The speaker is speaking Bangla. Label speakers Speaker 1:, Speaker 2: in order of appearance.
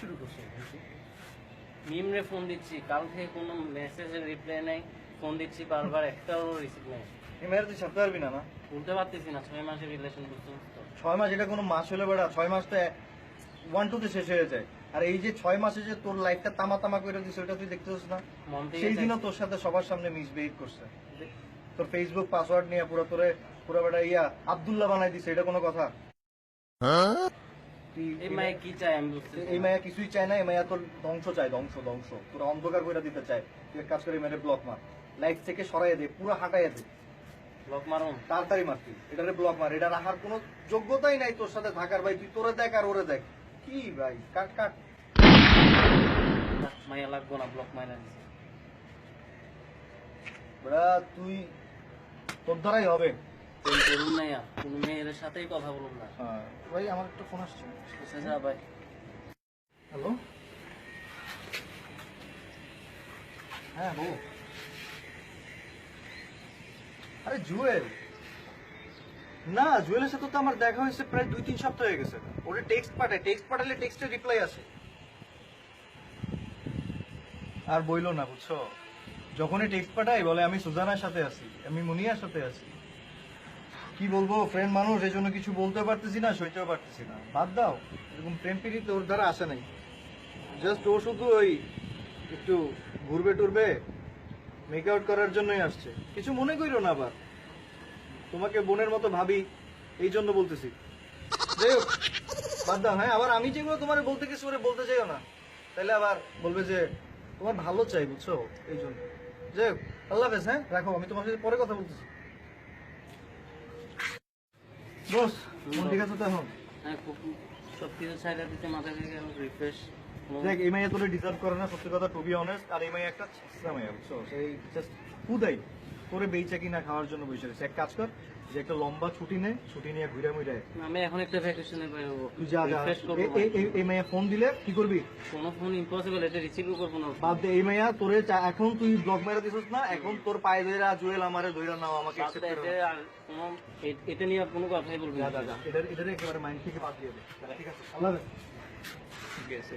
Speaker 1: শুরু করছ?
Speaker 2: মিমরে ফোন দিচ্ছি। কাল থেকে কোনো মেসেজের রিপ্লাই নেই। ফোন দিচ্ছি বারবার একটাও রিসিভ নেই।
Speaker 3: তুই ছাড়তে পারবি না না?
Speaker 2: বলতে পারতেছি না ছয় মাসের রিলেশন
Speaker 3: ছয় মাস এটা কোনো মাস হলে বেড়া ছয় মাস তো ওয়ান টুতে শেষ হয়ে যায়। আর এই যে ছয় মাসে যে তোর লাইফটা তামা তামা করে দিচ্ছে ওটা তুই দেখতেছিস না? সেই দিনও তোর সাথে সবার সামনে মিসবিহেভ করছে। তোর ফেসবুক পাসওয়ার্ড নিয়ে পুরো তোরে পুরো বেটা ইয়া আব্দুল্লাহ বানাই দিছে এটা কোনো কথা? তুই-
Speaker 2: এই মায়ে কি চাই আমি বুঝতে
Speaker 3: এই মায়া কিছুই চায় না এই মায়া তোর ধ্বংস চায় ধ্বংস ধ্বংস। তোর অন্ধকার করে দিতে চায় তুই এক কাজ করে মেরে ব্লক মার। লাইফ থেকে সরাই দে পুরো হাঁটাইয়া দে।
Speaker 2: ব্লক
Speaker 3: তাড়াতাড়ি মার তুই এটারে ব্লক মার। এটা রাখার কোনো যোগ্যতাই নাই তোর সাথে থাকার ভাই। তুই তোরে দেখ আর ওরে দেখ। কি ভাই? কাট কাট।
Speaker 2: মাইয়া লাগবো না ব্লক মাইনা দিছে।
Speaker 3: তুই তোর দ্বারাই হবে।
Speaker 2: করুন না কোনো মেয়ের সাথেই কথা বলুন না।
Speaker 3: হ্যাঁ ভাই আমার একটা ফোন আসছে।
Speaker 2: বুঝতে যা ভাই।
Speaker 3: হ্যালো হ্যাঁ বউ। আরে জুয়েল। না জুয়েলের সাথে তো আমার দেখা হয়েছে প্রায় দুই তিন সপ্তাহ হয়ে গেছে। ওরে টেক্সট পাঠায় টেক্সট পাঠালে টেক্সটের রিপ্লাই আসে। আর বইলো না বুঝছ? যখনই টেক্সট পাঠাই বলে আমি সুজানার সাথে আছি আমি মুনিয়ার সাথে আছি। কি বলব ফ্রেন্ড মানুষ, এই জন্য কিছু বলতে পারতেছি না, সইতেও পারতেছি না। বাদ দাও, এরকম প্রেম প্রীতি ওর দ্বারা আসে নাই। জাস্ট ও শুধু ওই একটু ঘুরবে টুরবে মেক আউট করার জন্যই আসছে। কিছু মনে করিও না আবার। তোমাকে বোনের মতো ভাবি, এই জন্য বলতেছি। যাই হোক, বাদ দাও হ্যাঁ আবার আমি যেগুলো তোমার বলতে কিছু করে বলতে চাইও না। তাহলে আবার বলবে যে, তোমার ভালো চাই, বুঝছ? এই জন্য। যাই হোক, আল্লাহ হ্যাঁ রাখো, আমি তোমার সাথে পরে কথা বলতেছি। বস মন ঠিক আছে তো এখন?
Speaker 2: হ্যাঁ সব কিছু ছাইড়া দিতে মাথা থেকে রিফ্রেশ
Speaker 3: দেখ তোরে ডিজার্ভ করে না সত্যি কথা টু বি অনেস্ট আর এই মাইয়া একটা ছেঁচড়া মাইয়া বুঝছ? সেই জাস্ট হুদাই তোরে বেইচা কিনা খাওয়ার জন্য বসে রয়েছে। এক কাজ কর যে একটা লম্বা ছুটি নে ছুটি নিয়ে ঘুরে মুড়ে।
Speaker 2: আমি এখন একটা ভ্যাকেশনে বেরোবো
Speaker 3: তুই যা যা। এই মাইয়া ফোন দিলে কি করবি?
Speaker 2: কোনো ফোন ইম্পসিবল এটা রিসিভও করব না।
Speaker 3: বাদ দে এই মাইয়া তোরে এখন তুই ব্লগ মেরে দিছিস না এখন তোর পায়ে ধরে জুয়েল আমারে ধইরা নাও আমাকে accept করে
Speaker 2: এটা নিয়ে আর কোনো কথাই বলবি না।
Speaker 3: যা এটা এটা একেবারে মাইন্ড থেকে বাদ দিয়ে দে। ঠিক আছে আল্লাহ
Speaker 2: ঠিক আছে